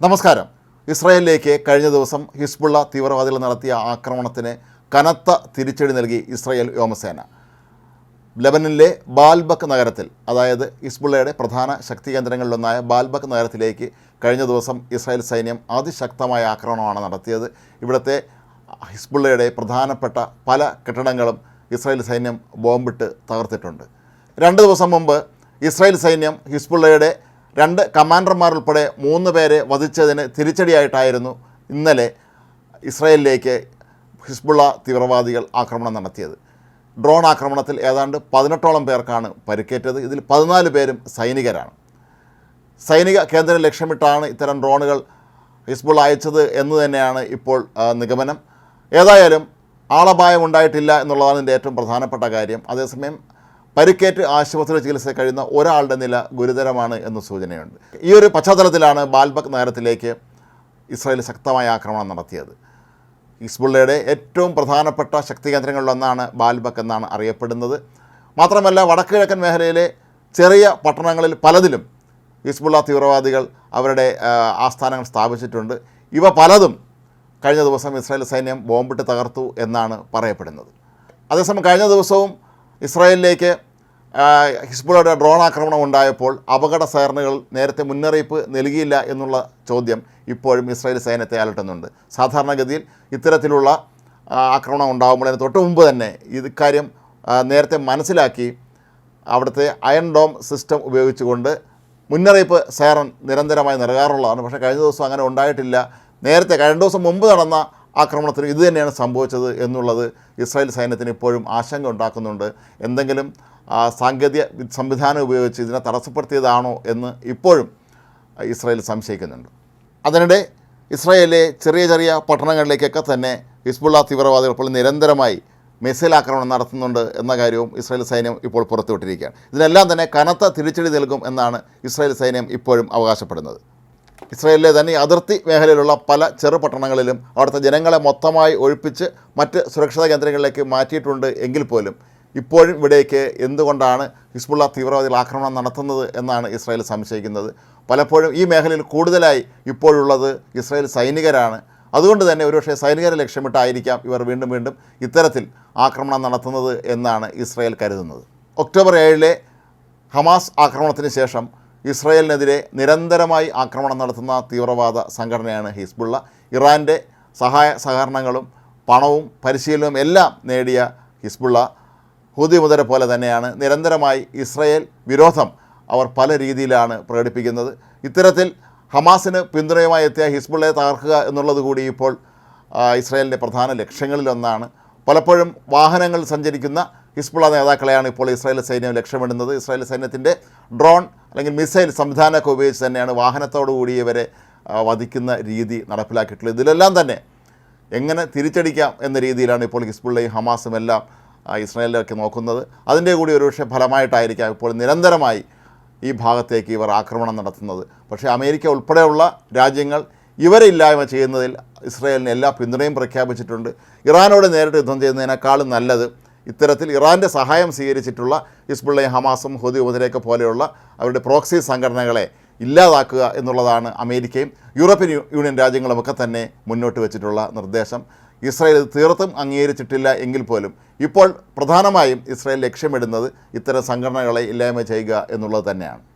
നമസ്കാരം. ഇസ്രായേലിലേക്ക് കഴിഞ്ഞ ദിവസം ഹിസ്ബുള്ള തീവ്രവാദികൾ നടത്തിയ ആക്രമണത്തിന് കനത്ത തിരിച്ചടി നൽകി ഇസ്രായേൽ വ്യോമസേന. ലബനനിലെ ബാൽബക് നഗരത്തിൽ അതായത് ഹിസ്ബുള്ളയുടെ പ്രധാന ശക്തി കേന്ദ്രങ്ങളിലൊന്നായ ബാൽബക്ക് നഗരത്തിലേക്ക് കഴിഞ്ഞ ദിവസം ഇസ്രായേൽ സൈന്യം അതിശക്തമായ ആക്രമണമാണ് നടത്തിയത്. ഇവിടുത്തെ ഹിസ്ബുള്ളയുടെ പ്രധാനപ്പെട്ട പല കെട്ടിടങ്ങളും ഇസ്രായേൽ സൈന്യം ബോംബിട്ട് തകർത്തിട്ടുണ്ട്. രണ്ട് ദിവസം മുമ്പ് ഇസ്രായേൽ സൈന്യം ഹിസ്ബുള്ളയുടെ രണ്ട് കമാൻഡർമാർ ഉൾപ്പെടെ മൂന്ന് പേരെ വധിച്ചതിന് തിരിച്ചടിയായിട്ടായിരുന്നു ഇന്നലെ ഇസ്രയേലിലേക്ക് ഹിസ്ബുള്ള തീവ്രവാദികൾ ആക്രമണം നടത്തിയത്. ഡ്രോൺ ആക്രമണത്തിൽ ഏതാണ്ട് പതിനെട്ടോളം പേർക്കാണ് പരിക്കേറ്റത്. ഇതിൽ പതിനാല് പേരും സൈനികരാണ്. സൈനിക കേന്ദ്രം ലക്ഷ്യമിട്ടാണ് ഇത്തരം ഡ്രോണുകൾ ഹിസ്ബുൾ അയച്ചത് എന്ന് തന്നെയാണ് ഇപ്പോൾ നിഗമനം. ഏതായാലും ആളപായം ഉണ്ടായിട്ടില്ല എന്നുള്ളതാണ് ഇതിന്റെ ഏറ്റവും പ്രധാനപ്പെട്ട കാര്യം. അതേസമയം പരിക്കേറ്റ് ആശുപത്രിയിൽ ചികിത്സ കഴിയുന്ന ഒരാളുടെ നില ഗുരുതരമാണ് എന്ന സൂചനയുണ്ട്. ഈ ഒരു പശ്ചാത്തലത്തിലാണ് ബാൽബക് നഗരത്തിലേക്ക് ഇസ്രായേൽ ശക്തമായ ആക്രമണം നടത്തിയത്. ഹിസ്ബുള്ളയുടെ ഏറ്റവും പ്രധാനപ്പെട്ട ശക്തി കേന്ദ്രങ്ങളിലൊന്നാണ് ബാൽബക് എന്നാണ് അറിയപ്പെടുന്നത്. മാത്രമല്ല വടക്ക് കിഴക്കൻ മേഖലയിലെ ചെറിയ പട്ടണങ്ങളിൽ പലതിലും ഹിസ്ബുള്ള തീവ്രവാദികൾ അവരുടെ ആസ്ഥാനങ്ങൾ സ്ഥാപിച്ചിട്ടുണ്ട്. ഇവ പലതും കഴിഞ്ഞ ദിവസം ഇസ്രായേൽ സൈന്യം ബോംബിട്ട് തകർത്തു എന്നാണ് പറയപ്പെടുന്നത്. അതേസമയം കഴിഞ്ഞ ദിവസവും ഇസ്രായേലിലേക്ക് ആ, ഹിസ്ബുള്ളയുടെ ഡ്രോൺ ആക്രമണം ഉണ്ടായപ്പോൾ അപകട സൈറനുകൾ നേരത്തെ മുന്നറിയിപ്പ് നൽകിയില്ല എന്നുള്ള ചോദ്യം ഇപ്പോഴും ഇസ്രായേൽ സൈന്യത്തെ അലട്ടുന്നുണ്ട്. സാധാരണഗതിയിൽ ഇത്തരത്തിലുള്ള ആക്രമണം ഉണ്ടാകുമ്പോൾ അതിന് തൊട്ട് മുമ്പ് തന്നെ ഇത് കാര്യം നേരത്തെ മനസ്സിലാക്കി അവിടുത്തെ അയൺ ഡോം സിസ്റ്റം ഉപയോഗിച്ചുകൊണ്ട് മുന്നറിയിപ്പ് സൈറൻ നിരന്തരമായി നൽകാറുള്ളതാണ്. പക്ഷേ കഴിഞ്ഞ ദിവസം അങ്ങനെ ഉണ്ടായിട്ടില്ല. നേരത്തെ കഴിഞ്ഞ ദിവസം മുമ്പ് നടന്ന ആക്രമണത്തിന് ഇതുതന്നെയാണ് സംഭവിച്ചത് എന്നുള്ളത് ഇസ്രായേൽ സൈന്യത്തിന് ഇപ്പോഴും ആശങ്ക ഉണ്ടാക്കുന്നുണ്ട്. എന്തെങ്കിലും സാങ്കേതിക സംവിധാനം ഉപയോഗിച്ച് ഇതിനെ തടസ്സപ്പെടുത്തിയതാണോ എന്ന് ഇപ്പോഴും ഇസ്രായേൽ സംശയിക്കുന്നുണ്ട്. അതിനിടെ ഇസ്രായേലിലെ ചെറിയ ചെറിയ പട്ടണങ്ങളിലേക്കൊക്കെ തന്നെ ഹിസ്ബുള്ള തീവ്രവാദികൾ ഇപ്പോൾ നിരന്തരമായി മിസൈൽ ആക്രമണം നടത്തുന്നുണ്ട് എന്ന കാര്യവും ഇസ്രായേൽ സൈന്യം ഇപ്പോൾ പുറത്തുവിട്ടിരിക്കുകയാണ്. ഇതിനെല്ലാം തന്നെ കനത്ത തിരിച്ചടി നൽകും എന്നാണ് ഇസ്രായേൽ സൈന്യം ഇപ്പോഴും അവകാശപ്പെടുന്നത്. ഇസ്രായേലിലെ തന്നെ അതിർത്തി മേഖലയിലുള്ള പല ചെറു പട്ടണങ്ങളിലും അവിടുത്തെ ജനങ്ങളെ മൊത്തമായി ഒഴിപ്പിച്ച് മറ്റ് സുരക്ഷാ കേന്ദ്രങ്ങളിലേക്ക് മാറ്റിയിട്ടുണ്ട് എങ്കിൽ പോലും ഇപ്പോഴും ഇവിടേക്ക് എന്തുകൊണ്ടാണ് ഹിസ്ബുള്ള തീവ്രവാദികൾ ആക്രമണം നടത്തുന്നത് എന്നാണ് ഇസ്രായേൽ സംശയിക്കുന്നത്. പലപ്പോഴും ഈ മേഖലയിൽ കൂടുതലായി ഇപ്പോഴുള്ളത് ഇസ്രായേൽ സൈനികരാണ്. അതുകൊണ്ട് തന്നെ ഒരുപക്ഷെ സൈനികരെ ലക്ഷ്യമിട്ടായിരിക്കാം ഇവർ വീണ്ടും വീണ്ടും ഇത്തരത്തിൽ ആക്രമണം നടത്തുന്നത് എന്നാണ് ഇസ്രായേൽ കരുതുന്നത്. ഒക്ടോബർ ഏഴിലെ ഹമാസ് ആക്രമണത്തിന് ശേഷം ഇസ്രായേലിനെതിരെ നിരന്തരമായി ആക്രമണം നടത്തുന്ന തീവ്രവാദ സംഘടനയാണ് ഹിസ്ബുള്ള. ഇറാന്റെ സഹായ സഹകരണങ്ങളും പണവും പരിശീലനവും എല്ലാം നേടിയ ഹിസ്ബുള്ള ഹൂതി മുതല പോലെ തന്നെയാണ് നിരന്തരമായി ഇസ്രയേൽ വിരോധം അവർ പല രീതിയിലാണ് പ്രകടിപ്പിക്കുന്നത്. ഇത്തരത്തിൽ ഹമാസിന് പിന്തുണയുമായി എത്തിയ ഹിസ്ബുള്ളയെ തകർക്കുക എന്നുള്ളത് കൂടി ഇപ്പോൾ ഇസ്രയേലിന്റെ പ്രധാന ലക്ഷ്യങ്ങളിലൊന്നാണ്. പലപ്പോഴും വാഹനങ്ങൾ സഞ്ചരിക്കുന്ന ഹിസ്ബുള്ള നേതാക്കളെയാണ് ഇപ്പോൾ ഇസ്രായേൽ സൈന്യം ലക്ഷ്യമിടുന്നത്. ഇസ്രായേൽ സൈന്യത്തിന്റെ ഡ്രോൺ അല്ലെങ്കിൽ മിസൈൽ സംവിധാനമൊക്കെ ഉപയോഗിച്ച് തന്നെയാണ് വാഹനത്തോടു കൂടി ഇവരെ വധിക്കുന്ന രീതി നടപ്പിലാക്കിയിട്ടുള്ളത്. ഇതിലെല്ലാം തന്നെ എങ്ങനെ തിരിച്ചടിക്കാം എന്ന രീതിയിലാണ് ഇപ്പോൾ ഹിസ്ബുള്ളയും ഹമാസും എല്ലാം ഇസ്രായേലിലൊക്കെ നോക്കുന്നത്. അതിന്റെ കൂടി ഒരുപക്ഷെ ഫലമായിട്ടായിരിക്കാം ഇപ്പോൾ നിരന്തരമായി ഈ ഭാഗത്തേക്ക് ഇവർ ആക്രമണം നടത്തുന്നത്. പക്ഷേ അമേരിക്ക ഉൾപ്പെടെയുള്ള രാജ്യങ്ങൾ ഇവരെ ഇല്ലായ്മ ചെയ്യുന്നതിൽ ഇസ്രായേലിന് എല്ലാ പിന്തുണയും പ്രഖ്യാപിച്ചിട്ടുണ്ട്. ഇറാനോട് നേരിട്ട് യുദ്ധം ചെയ്യുന്നതിനേക്കാളും നല്ലത് ഇത്തരത്തിൽ ഇറാന്റെ സഹായം സ്വീകരിച്ചിട്ടുള്ള ഹിസ്ബുള്ളയും ഹമാസും ഹുദി ഉദരേക്ക പോലെയുള്ള അവരുടെ പ്രോക്സി സംഘടനകളെ ഇല്ലാതാക്കുക എന്നുള്ളതാണ് അമേരിക്കയും യൂറോപ്യൻ യൂണിയൻ രാജ്യങ്ങളുമൊക്കെ തന്നെ മുന്നോട്ട് വെച്ചിട്ടുള്ള നിർദ്ദേശം. ഇസ്രായേൽ തീർത്തും അംഗീകരിച്ചിട്ടില്ല എങ്കിൽ പോലും ഇപ്പോൾ പ്രധാനമായും ഇസ്രായേൽ ലക്ഷ്യമിടുന്നത് ഇത്തരം സംഘടനകളെ ഇല്ലായ്മ ചെയ്യുക എന്നുള്ളത് തന്നെയാണ്.